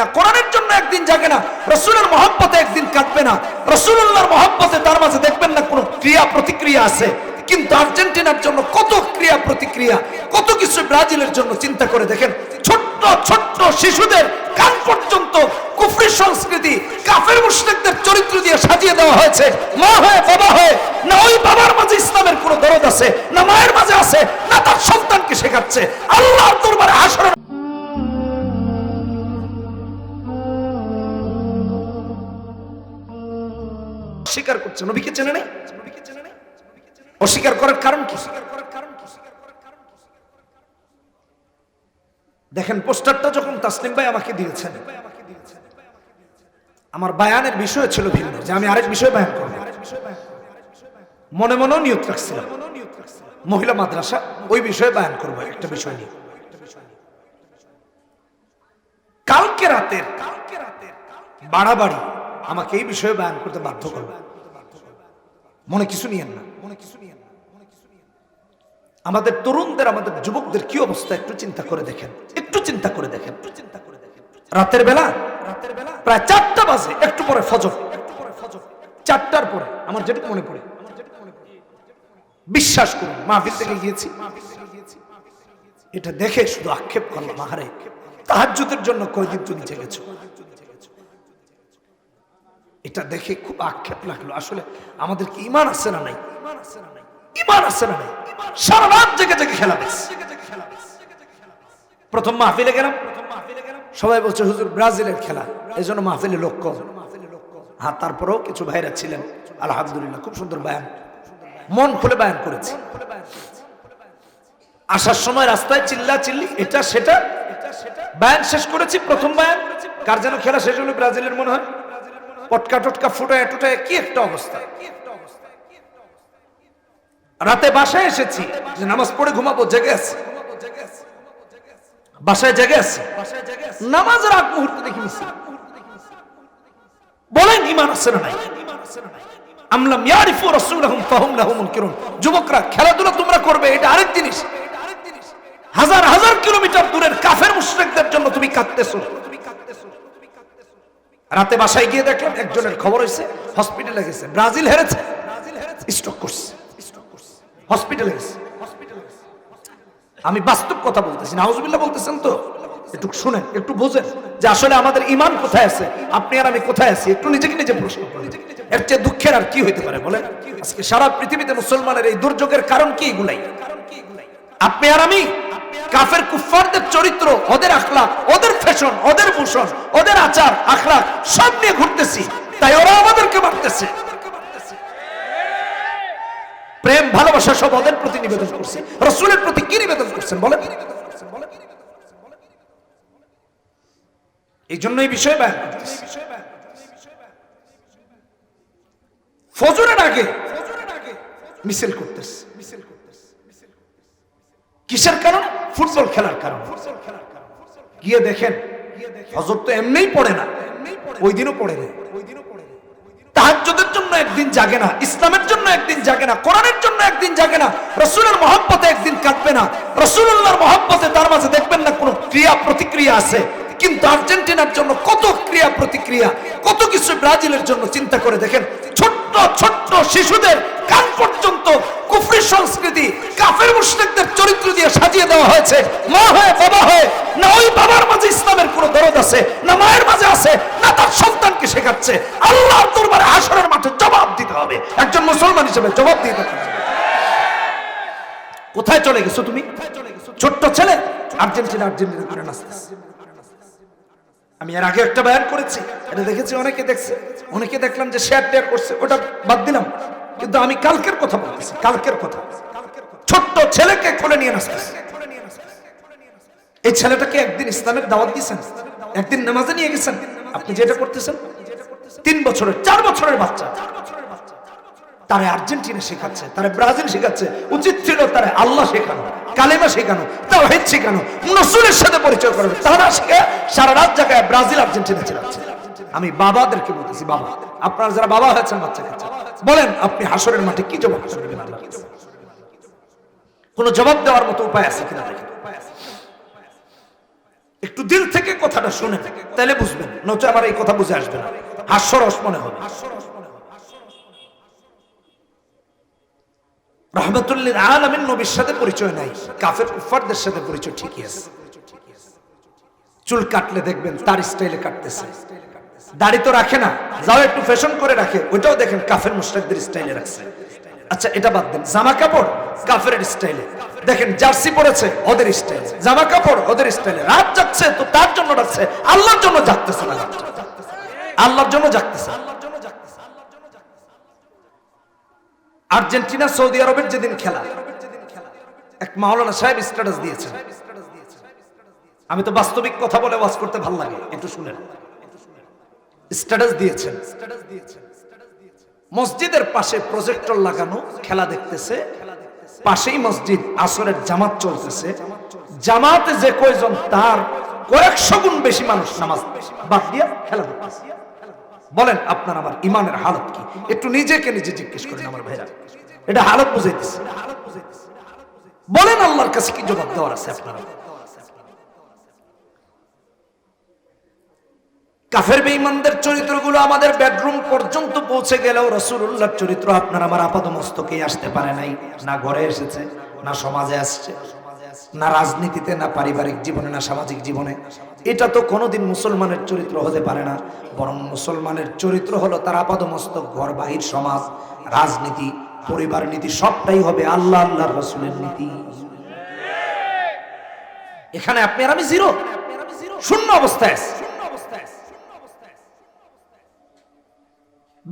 কোরআনের জন্য একদিন জাগে না, রসুলের মহব্বতে একদিন কাটবে না। রসুল্লাহর মহব্বতে তার মাঝে দেখবেন না কোনো ক্রিয়া প্রতিক্রিয়া আছে। কিন্তু আর্জেন্টিনার জন্য কত ক্রিয়া প্রতিক্রিয়া, কত কিছু ব্রাজিলের জন্য চিন্তা করে দেখেন। ছোট্ট ছোট্ট শিশুদের কান পর্যন্ত কুফরি সংস্কৃতি, কাফের মুশরিকদের চরিত্র দিয়ে সাজিয়ে দেওয়া হয়েছে। মা হয়ে, বাবা হয়ে, না ওই বাবার মাঝে ইসলামের কোনো দরদ আছে, না মায়ের মাঝে আছে, না তার সন্তানকে শেখাচ্ছে। আল্লাহর দরবারে আসর অস্বীকার করছে, নবীকে চেনে নেই? অস্বীকার করার কারণ কি? দেখেন, পোস্টারটা যখন তাসলিম ভাই আমাকে দিয়েছেন, আমার বায়ানের বিষয় ছিল ভিন্ন, যে আমি আরেক বিষয় বায়ান করব। মনে মনেও নিয়ত রাখছিলাম। মহিলা মাদ্রাসা, ওই বিষয়ে বায়ান করব, একটা বিষয় নিয়ে। কালকে রাতের বাড়াবাড়ি আমাকে এই বিষয়ে বয়ান করতে বাধ্য করবে। মনে কিছু নিয়েন না, মনে কিছু নিয়েন না আমাদের তরুণদের, আমাদের যুবকদের কি অবস্থা একটু চিন্তা করে দেখেন, একটু চিন্তা করে দেখেন, একটু চিন্তা করে দেখেন। রাতের বেলা রাতের বেলা প্রায় চারটা বাজে, একটু পরে ফজর, একটু পরে ফজর, চারটার পরে আমার যেটুকু মনে পড়ে। বিশ্বাস করুন, মাহফিল থেকে গিয়েছি, এটা দেখে শুধু আক্ষেপ করলাম, আহারে, তাহাজ্জুদের জন্য কয়দিন তুমি জেগেছো? এটা দেখে খুব আক্ষেপ লাগল। আসলে আমাদের কি ইমান আছে না নাই? ইমান আছে না নাই? সারা রাত জেগে জেগে খেলা। প্রথম মাহফিলে গেলাম। সবাই বলছে, হুজুর, ব্রাজিলের খেলা। এই জন্য মাহফিলে লোক কম। হ্যাঁ তারপরেও কিছু ভাইরা ছিলেন। আলহামদুলিল্লাহ, খুব সুন্দর বায়ান। মন খুলে বায়ান করেছে। আসার সময় রাস্তায় চিল্লা চিল্লি এটা, সেটা। বায়ান শেষ করেছি, প্রথম বায়ান। কার যেন খেলা শেষ হলো, ব্রাজিলের মনে হয়। পটকা টটকা ফুটায় টুটায় কি একটা অবস্থা। রাতে বাসায় এসেছি, যে নামাজ পড়ে ঘুমাবো, জেগে আছি। বাসায় জেগে আছি। নামাজের আগ মুহূর্তে দেখি বলেন ইমান আছে না নাই? আমলাম ইয়ারিফু রাসূলুহুম ফাহুম লাহু মুনকিরুন। যুবকরা, খেলাধুলা তোমরা করবে, এটা আরেক জিনিস। হাজার হাজার কিলোমিটার দূরের কাফের মুশরিকদের জন্য তুমি কাঁদতেছো। রাতে বাসায় গিয়ে দেখলাম একজনের খবর হয়েছে হসপিটালে গেছে। ব্রাজিল হেরেছে। স্ট্রোক করছে। হসপিটালে গেছে। আমি বাস্তব কথা বলতেছি। নাউজুবিল্লাহ বলতেছেন তো? একটু শুনেন, একটু বোঝেন যে আসলে আমাদের ইমান কোথায় আছে? আপনি আর আমি কোথায় আছি? একটু নিজেকে নিজে প্রশ্ন। এর চেয়ে দুঃখের আর কি হইতে পারে বলেন? আজকে সারা পৃথিবীতে মুসলমানের এই দুর্যোগের কারণ কি এগুলাই? আপনি আর আমি? কাফের কুফারদের চরিত্র, ওদের আখলাক ওদের ফ্যাশন ওদের ভূষণ ওদের আচার আখলাক সব নিয়ে ঘুরতেছি। তাই ওরা আমাদেরকে মারতেছে। প্রেম, ভালোবাসা সব ওদের প্রতি নিবেদন করছে। রসুলের প্রতি কি নিবেদন করছেন বলেন? এই জন্য এই বিষয়ে ব্যয় ফজরের আগে মিছিল করতেছে। মিছিল কিসের কারণ? ফুটবল খেলার কারণ। গিয়ে দেখেন হজর তো এমনিই পড়ে না। ওই দিনও পড়ে না। জন্য একদিন জাগে না, ইসলামের জন্য একদিন জাগে না, কোরআনের জন্য একদিন জাগে না, রসুলের মহব্বতে একদিন কাটবে না রসুল্লাহর মহব্বতে তার মাঝে দেখবেন না কোনো ক্রিয়া প্রতিক্রিয়া আছে। কিন্তু আর্জেন্টিনার জন্য কত ক্রিয়া প্রতিক্রিয়া, কত কিছু ব্রাজিলের জন্য চিন্তা করে দেখেন, ছোট্ট ছোট্ট শিশুদের কান পর্যন্ত কুফরি সংস্কৃতি, কাফের মুশরিকদের চরিত্র দিয়ে সাজিয়ে দেওয়া হয়েছে। মা হয়ে, বাবা হয়ে, না ওই বাবার মাঝে ইসলামের কোনো দরদ আছে, না মায়ের মাঝে আছে, না তার সন্তানকে শেখাচ্ছে। আল্লাহর দরবারে আসরের মাঠে জবাব দিতে হবে। একজন মুসলমান হিসেবে জবাব দিতে হবে কোথায় চলে গেছো তুমি? ছোট্ট ছেলে, আর্জেন্টিনা আর্জেন্টিনা করে নাচতেছে। আমি এর আগে একটা বয়ান করেছি। এটা দেখেছি, অনেকে দেখছে। অনেকে দেখলাম যে শেয়ার টেয়ার করছে, ওটা বাদ দিলাম। কিন্তু আমি কালকের কথা বলতেছি, কালকের কথা। ছোট্ট ছেলেকে কোলে নিয়ে নাচতেছে। এই ছেলেটাকে একদিন ইসলামের দাওয়াত দিয়েছেন, একদিন নামাজে নিয়ে গেছেন। আপনি যেটা করতেছেন, তিন বছরের, চার বছরের বাচ্চা। তারে আর্জেন্টিনা শেখাচ্ছে, তারে ব্রাজিল শেখাচ্ছে, উচিত ছিল তারে আল্লাহ শেখানো, কালেমা শেখানো, তাওহীদ শেখানো, নসুলের সাথে পরিচয় করানো। তারা শিখে সারা রাত জায়গায় ব্রাজিল, আর্জেন্টিনা শেখাচ্ছে আমি বাবাদেরকে বলতেছি, বাবা। আপনারা যারা বাবা হয়েছেন, বাচ্চা কাচ্চা। বলেন, আপনি হাসরের মাঠে কি জবাব কাছে? কোনো জবাব দেওয়ার মতো উপায় আছে কিনা? একটু দিল থেকে কথাটা শুনে, তাহলে বুঝবেন। নচে আমার এই কথা বুঝে আসবে না। হাস্যরস মনে হবে। রহমতুল্লিল আলমিন নবীর সাথে পরিচয় নাই। কাফের কুফারদের সাথে পরিচয় ঠিকই আছে। চুল কাটলে দেখবেন তার স্টাইলে কাটতেছে। দাড়ি তো রাখে না, যাও একটু ফ্যাশন করে রাখে, ওইটাও দেখেন কাফের মুশরিকদের স্টাইলে রাখছে। আচ্ছা এটা বাদ দেন, জামা কাপড় কাফের স্টাইলে দেখেন, জার্সি পরেছে, ওদের স্টাইলে জামা কাপড়, ওদের স্টাইলে রাত যাচ্ছে তো তার জন্য ডাকছে, আল্লাহর জন্য জাগতেছে না আল্লাহর জন্য জাগতেছে। আর্জেন্টিনা, সৌদি আরবের যেদিন খেলা, এক মাওলানা সাহেব স্ট্যাটাস দিয়েছেন। আমি তো বাস্তবিক কথা বলে ওয়াজ করতে ভালো লাগে, একটু শুনেন। স্ট্যাটাস দিয়েছেন। মসজিদের পাশে প্রজেক্টর লাগানো, খেলা দেখতেছে। পাশেই মসজিদ, আসরের জামাত চলতেছে। জামাতে যে কয়জন, তার কয়েকশো গুণ বেশি মানুষ নামাজ বাদ দিয়া খেলা দেখতেছে। বলেন, আপনার আমার ইমানের হালত কি? একটু নিজেকে নিজে জিজ্ঞেস করেন আমার ভাইরা। এটা হালত বুঝাইতেছে। বলেন, আল্লাহর কাছে কি জবাব দেওয়ার আছে আপনারা? কাফের বেঈমানদের চরিত্রগুলো আমাদের বেডরুম পর্যন্ত পৌঁছে গেলেও রসুল্লাহর চরিত্র আপনার আমার আপাত মস্তকে আসতে পারে নাই। না ঘরে এসেছে, না সমাজে আসছে, না রাজনীতিতে, না পারিবারিক জীবনে, না সামাজিক জীবনে। এটা তো কোনোদিন মুসলমানের চরিত্র হতে পারে না। বরং মুসলমানের চরিত্র হলো তার আপাত মস্তক ঘর বাহির সমাজ, রাজনীতি, পরিবার নীতি, সবটাই হবে আল্লাহ আল্লাহর রসুলের নীতি। এখানে আপনি আর আমি জিরো শূন্য অবস্থায় আছি।